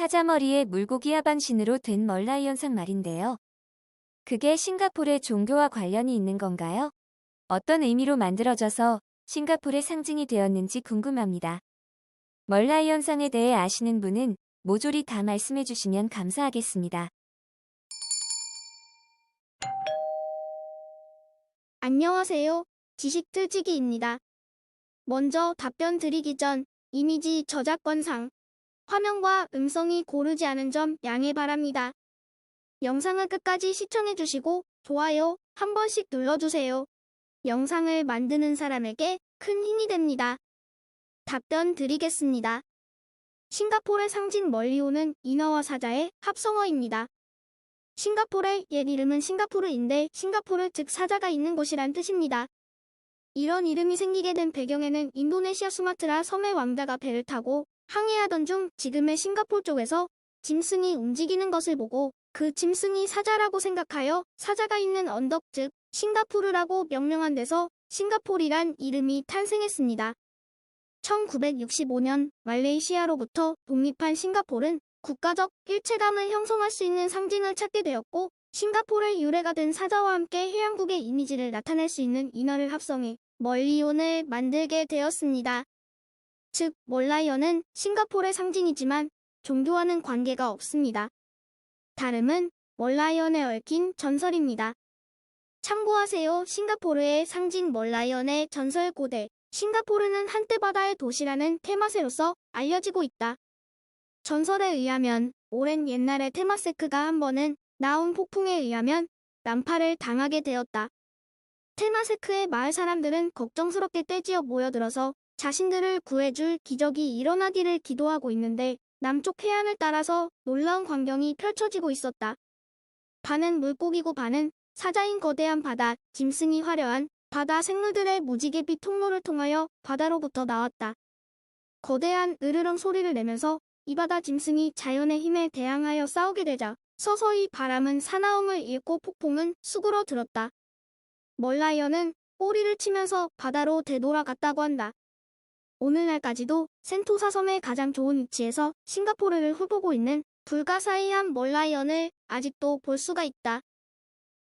사자머리에 물고기 하반신으로 된 멀라이 현상 말인데요. 그게 싱가포르의 종교와 관련이 있는 건가요? 어떤 의미로 만들어져서 싱가포르의 상징이 되었는지 궁금합니다. 멀라이 현상에 대해 아시는 분은 모조리 다 말씀해 주시면 감사하겠습니다. 안녕하세요. 지식틀치기입니다. 먼저 답변 드리기 전 이미지 저작권상 화면과 음성이 고르지 않은 점 양해 바랍니다. 영상을 끝까지 시청해주시고 좋아요 한 번씩 눌러주세요. 영상을 만드는 사람에게 큰 힘이 됩니다. 답변 드리겠습니다. 싱가포르의 상징 멀리오는 인어와 사자의 합성어입니다. 싱가포르의 옛 이름은 싱가포르인데 싱가포르 즉 사자가 있는 곳이란 뜻입니다. 이런 이름이 생기게 된 배경에는 인도네시아 수마트라 섬의 왕자가 배를 타고 항해하던 중 지금의 싱가포르 쪽에서 짐승이 움직이는 것을 보고 그 짐승이 사자라고 생각하여 사자가 있는 언덕 즉 싱가포르라고 명명한 데서 싱가포르란 이름이 탄생했습니다. 1965년 말레이시아로부터 독립한 싱가포르는 국가적 일체감을 형성할 수 있는 상징을 찾게 되었고 싱가포르의 유래가 된 사자와 함께 해양국의 이미지를 나타낼 수 있는 인어를 합성해 멀리온을 만들게 되었습니다. 즉 멀라이언은 싱가포르의 상징이지만 종교와는 관계가 없습니다. 다름은 멀라이언에 얽힌 전설입니다. 참고하세요. 싱가포르의 상징 멀라이언의 전설 고대 싱가포르는 한때 바다의 도시라는 테마세로서 알려지고 있다. 전설에 의하면 오랜 옛날에 테마세크가 한 번은 나온 폭풍에 의하면 난파를 당하게 되었다. 테마세크의 마을 사람들은 걱정스럽게 떼지어 모여들어서 자신들을 구해줄 기적이 일어나기를 기도하고 있는데 남쪽 해안을 따라서 놀라운 광경이 펼쳐지고 있었다. 반은 물고기고 반은 사자인 거대한 바다, 짐승이 화려한 바다 생물들의 무지개빛 통로를 통하여 바다로부터 나왔다. 거대한 으르렁 소리를 내면서 이 바다 짐승이 자연의 힘에 대항하여 싸우게 되자 서서히 바람은 사나움을 잃고 폭풍은 수그러 들었다. 멀라이언은 꼬리를 치면서 바다로 되돌아갔다고 한다. 오늘날까지도 센토사 섬의 가장 좋은 위치에서 싱가포르를 훑보고 있는 불가사의한 멀라이언을 아직도 볼 수가 있다.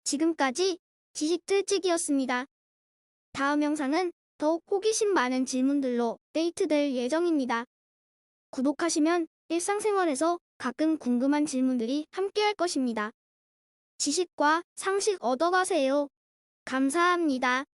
지금까지 지식틀찍이었습니다. 다음 영상은 더욱 호기심 많은 질문들로 데이트될 예정입니다. 구독하시면 일상생활에서 가끔 궁금한 질문들이 함께할 것입니다. 지식과 상식 얻어가세요. 감사합니다.